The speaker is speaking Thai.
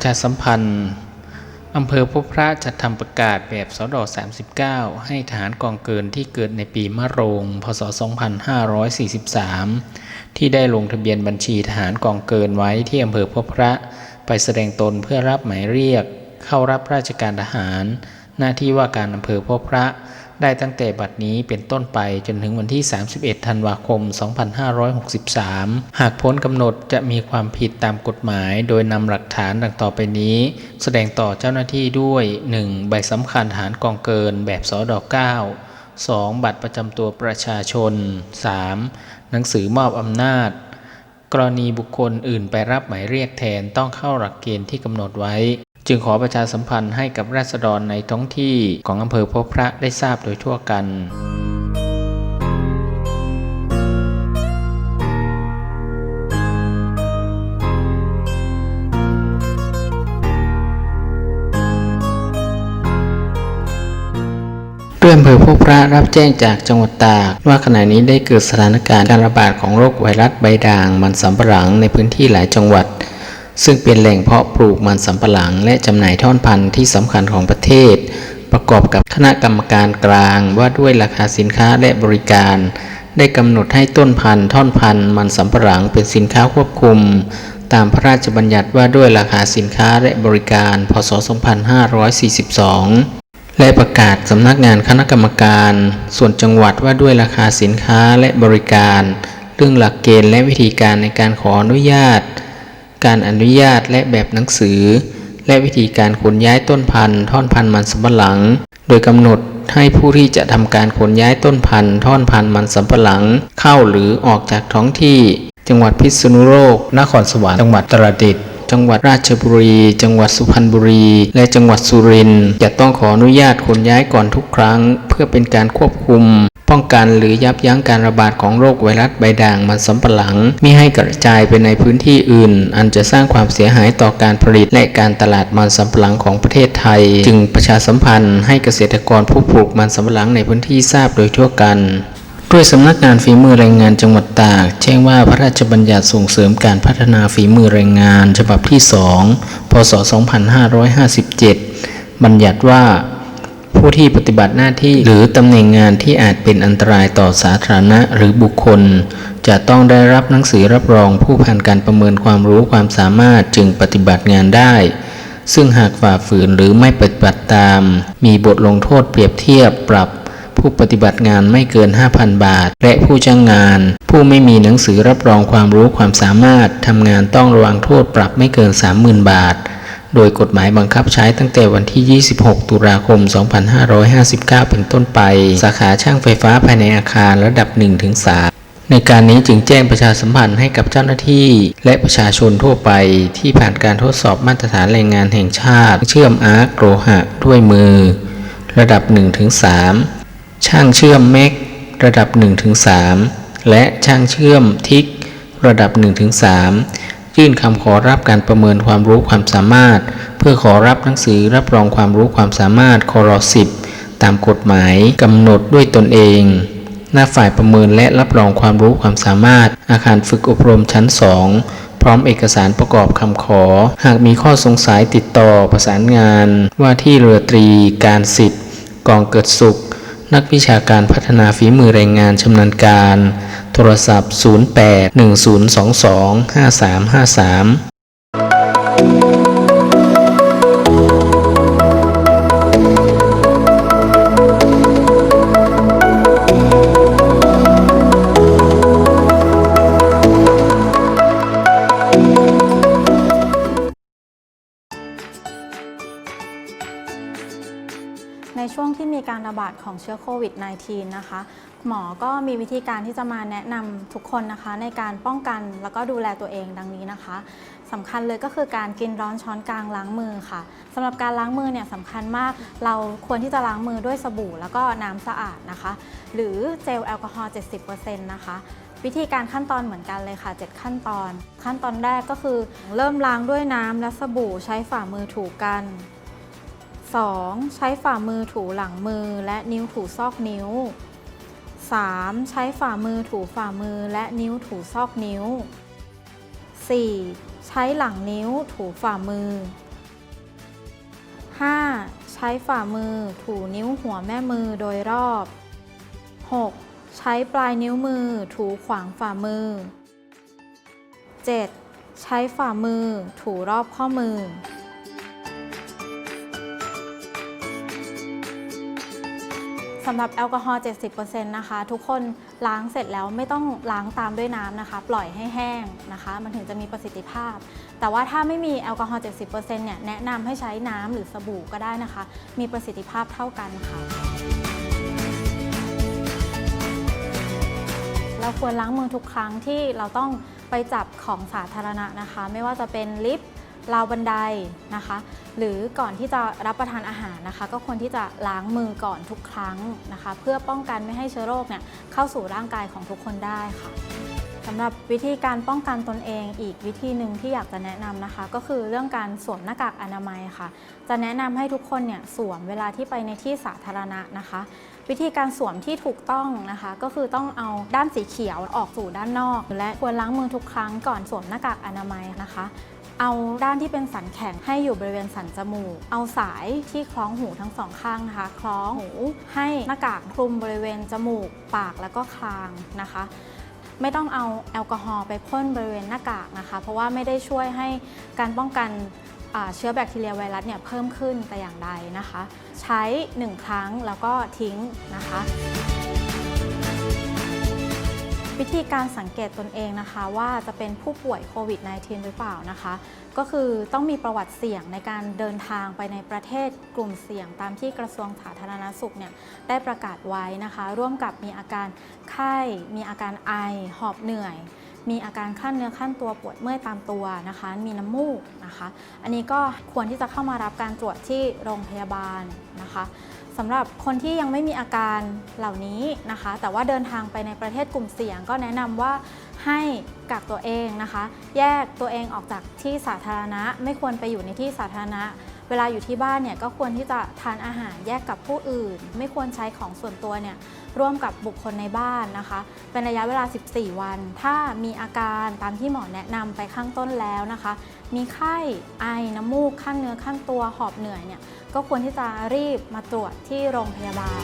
ประชาสัมพันธ์อำเภอพบพระจัดทำประกาศแบบสด39 ให้ทหารกองเกินที่เกิดในปีมะโรง พศ 2543 ที่ได้ลงทะเบียนบัญชีทหารกองเกินไว้ที่อำเภอพบพระ ไปแสดงตนเพื่อรับหมายเรียก เข้ารับราชการทหาร หน้าที่ว่าการอำเภอพบพระ ได้ตั้งแต่บัดนี้เป็นต้นไปจนถึงวันที่ 31 ธันวาคม 2563 หากพ้นกำหนดจะมีความผิดตามกฎหมาย โดยนำหลักฐานดังต่อไปนี้ แสดงต่อเจ้าหน้าที่ด้วย 1. ใบสำคัญฐานกองเกินแบบสอดอ9 2. บัตรประจำตัวประชาชน 3. หนังสือมอบอำนาจ กรณีบุคคลอื่นไปรับหมายเรียกแทนต้องเข้าหลักเกณฑ์ที่กำหนดไว้ จึงขอประชาสัมพันธ์ให้กับราษฎรในท้องที่ของอำเภอพบพระได้ทราบโดยทั่วกันด้วยอำเภอพบพระรับแจ้งจากจังหวัดตาก ว่าขณะนี้ได้เกิดสถานการณ์การระบาดของโรคไวรัสใบด่างมันสำปะหลังในพื้นที่หลายจังหวัด ซึ่งเป็นแหล่งเพาะปลูกมันสำปะหลัง และจำหน่ายท่อนพันธุ์ที่สำคัญของประเทศ ประกอบกับคณะกรรมการกลางว่าด้วยราคาสินค้าและบริการ ได้กำหนดให้ต้นพันธุ์ท่อนพันธุ์มันสำปะหลังเป็นสินค้าควบคุม ตามพระราชบัญญัติว่าด้วยราคาสินค้าและบริการ พศ 2542และประกาศสำนักงานคณะกรรมการ ส่วนจังหวัดว่าด้วยราคาสินค้าและบริการ เรื่องหลักเกณฑ์และวิธีการในการขออนุญาต การอนุญาตและแบบหนังสือ และวิธีการขนย้ายต้นพันธุ์ท่อนพันธุ์มันสำปะหลัง โดยกำหนดให้ผู้ที่จะทำการขนย้ายต้นพันธุ์ท่อนพันธุ์มันสำปะหลัง เข้าหรือออกจากท้องที่ จังหวัดพิษณุโลก นครสวรรค์จังหวัดตราดิตจังหวัดราชบุรี จังหวัดสุพรรณบุรี และจังหวัดสุรินทร์จะต้องขออนุญาตขนย้ายก่อนทุกครั้ง เพื่อเป็นการควบคุม ป้องกันหรือยับยั้งการระบาดของโรคไวรัสใบด่างมันสำปะหลังมิให้กระจายไปในพื้นที่อื่น อันจะสร้างความเสียหายต่อการผลิตและการตลาดมันสำปะหลังของประเทศไทย จึงประชาสัมพันธ์ให้เกษตรกรผู้ปลูกมันสำปะหลังในพื้นที่ทราบโดยทั่วกันด้วยสำนักงานฝีมือแรงงานจังหวัดตากแจ้งว่าพระราชบัญญัติส่งเสริมการพัฒนาฝีมือแรงงาน ฉบับที่ 2 พศ 2557 บัญญัติว่า ผู้ที่ปฏิบัติหน้าที่หรือตำแหน่งงานที่อาจเป็นอันตรายต่อสาธารณะหรือบุคคล จะต้องได้รับหนังสือรับรองผู้ผ่านการประเมินความรู้ความสามารถจึงปฏิบัติงานได้ ซึ่งหากฝ่าฝืนหรือไม่ปฏิบัติตาม มีบทลงโทษเปรียบเทียบปรับผู้ปฏิบัติงานไม่เกิน 5,000 บาท และผู้จ้างงาน ผู้ไม่มีหนังสือรับรองความรู้ความสามารถทำงานต้องระวังโทษปรับไม่เกิน 30,000 บาท โดยกฎหมายบังคับใช้ตั้งแต่วันที่ 26 ตุลาคม 2559 เป็นต้นไป สาขาช่างไฟฟ้าภายในอาคารระดับ 1-3 ในการนี้จึงแจ้งประชาสัมพันธ์ให้กับเจ้าหน้าที่ และประชาชนทั่วไปที่ผ่านการทดสอบมาตรฐานแรงงานแห่งชาติ เชื่อมอาร์คโลหะด้วยมือ ระดับ 1-3 ช่างเชื่อมเมกระดับ 1-3 และช่างเชื่อมทิก ระดับ 1-3 ยื่นคำขอรับการประเมินความรู้ความสามารถ เพื่อขอรับหนังสือรับรองความรู้ความสามารถคอร10ตามกฎหมายกำหนดด้วยตนเอง หน้าฝ่ายประเมินและรับรองความรู้ความสามารถ อาคารฝึกอบรมชั้น 2 พร้อมเอกสารประกอบคำขอ หากมีข้อสงสัยติดต่อประสานงาน ว่าที่เรือตรี การสิทธิ์กองเกิดสุข นักวิชาการพัฒนาฝีมือแรงงานชำนาญการ โทรศัพท์ 08 1022 5353 ระบาดของเชื้อโควิด -19 นะคะ หมอก็มีวิธีการที่จะมาแนะนำทุกคนนะคะ ในการป้องกันแล้วก็ดูแลตัวเองดังนี้นะคะสำคัญเลยก็คือการกินร้อนช้อนกลางล้างมือค่ะสำหรับการล้างมือเนี่ยสำคัญมาก เราควรที่จะล้างมือด้วยสบู่แล้วก็น้ำสะอาดนะคะ หรือเจลแอลกอฮอล์70%นะคะวิธีการขั้นตอนเหมือนกันเลยค่ะ 7 ขั้นตอน ขั้นตอนแรกก็คือ เริ่มล้างด้วยน้ำและสบู่ใช้ฝ่ามือถูกัน 2. ใช้ฝ่ามือถูหลังมือและนิ้วถูซอกนิ้ว 3. ใช้ฝ่ามือถูฝ่ามือและนิ้วถูซอกนิ้ว 4. ใช้หลังนิ้วถูฝ่ามือ 5. ใช้ฝ่ามือถูนิ้วหัวแม่มือโดยรอบ 6. ใช้ปลายนิ้วมือถูขวางฝ่ามือ 7. ใช้ฝ่ามือถูรอบข้อมือำหรับแอลกอฮอล์70%นะคะ ทุกคนล้างเสร็จแล้วไม่ต้องล้างตามด้วยน้ำนะคะ ปล่อยให้แห้งนะคะ มันถึงจะมีประสิทธิภาพ แต่ว่าถ้าไม่มีแอลกอฮอล์70%เนี่ยแนะนำให้ใช้น้ำหรือสบู่ก็ได้นะคะ มีประสิทธิภาพเท่ากันค่ะ เราควรล้างมือทุกครั้งที่เราต้องไปจับของสาธารณะนะคะ ไม่ว่าจะเป็นลิฟต์ ราวบันไดนะคะ หรือก่อนที่จะรับประทานอาหารนะคะ ก็ควรที่จะล้างมือก่อนทุกครั้งนะคะ เพื่อป้องกันไม่ให้เชื้อโรคเนี่ยเข้าสู่ร่างกายของทุกคนได้ค่ะสำหรับวิธีการป้องกันตนเองอีกวิธีหนึ่งที่อยากจะแนะนำนะคะ ก็คือเรื่องการสวมหน้ากากอนามัยค่ะ จะแนะนำให้ทุกคนเนี่ยสวมเวลาที่ไปในที่สาธารณะนะคะ วิธีการสวมที่ถูกต้องนะคะ ก็คือต้องเอาด้านสีเขียวออกสู่ด้านนอก และควรล้างมือทุกครั้งก่อนสวมหน้ากากอนามัยนะคะ เอาด้านที่เป็นสันแข็งให้อยู่บริเวณสันจมูก เอาสายที่คล้องหูทั้งสองข้างนะคะ คล้องหูให้หน้ากากคลุมบริเวณจมูก ปากแล้วก็คางนะคะ ไม่ต้องเอาแอลกอฮอล์ไปพ่นบริเวณหน้ากากนะคะ เพราะว่าไม่ได้ช่วยให้การป้องกันเชื้อแบคทีเรียไวรัสเนี่ยเพิ่มขึ้นแต่อย่างใดนะคะ ใช้ 1 ครั้งแล้วก็ทิ้งนะคะ วิธีการสังเกตตนเองนะคะ ว่าจะเป็นผู้ป่วยโควิด -19 หรือเปล่านะคะ ก็คือต้องมีประวัติเสี่ยงในการเดินทางไปในประเทศกลุ่มเสี่ยง ตามที่กระทรวงสาธารณสุขเนี่ยได้ประกาศไว้นะคะ ร่วมกับมีอาการไข้ มีอาการไอ หอบเหนื่อย มีอาการคลั่นเนื้อคลั่นตัวปวดเมื่อยตามตัวนะคะ มีน้ำมูกนะคะ อันนี้ก็ควรที่จะเข้ามารับการตรวจที่โรงพยาบาลนะคะ สำหรับคนที่ยังไม่มีอาการเหล่านี้นะคะ แต่ว่าเดินทางไปในประเทศกลุ่มเสี่ยง ก็แนะนำว่าให้กักตัวเองนะคะ แยกตัวเองออกจากที่สาธารณะ ไม่ควรไปอยู่ในที่สาธารณะ เวลาอยู่ที่บ้านเนี่ยก็ควรที่จะทานอาหารแยกกับผู้อื่น ไม่ควรใช้ของส่วนตัวเนี่ยร่วมกับบุคคลในบ้านนะคะ เป็นระยะเวลา 14 วัน ถ้ามีอาการตามที่หมอแนะนำไปข้างต้นแล้วนะคะ มีไข้ไอน้ำมูกขั้นเนื้อขั้นตัวหอบเหนื่อยเนี่ยก็ควรที่จะรีบมาตรวจที่โรงพยาบาล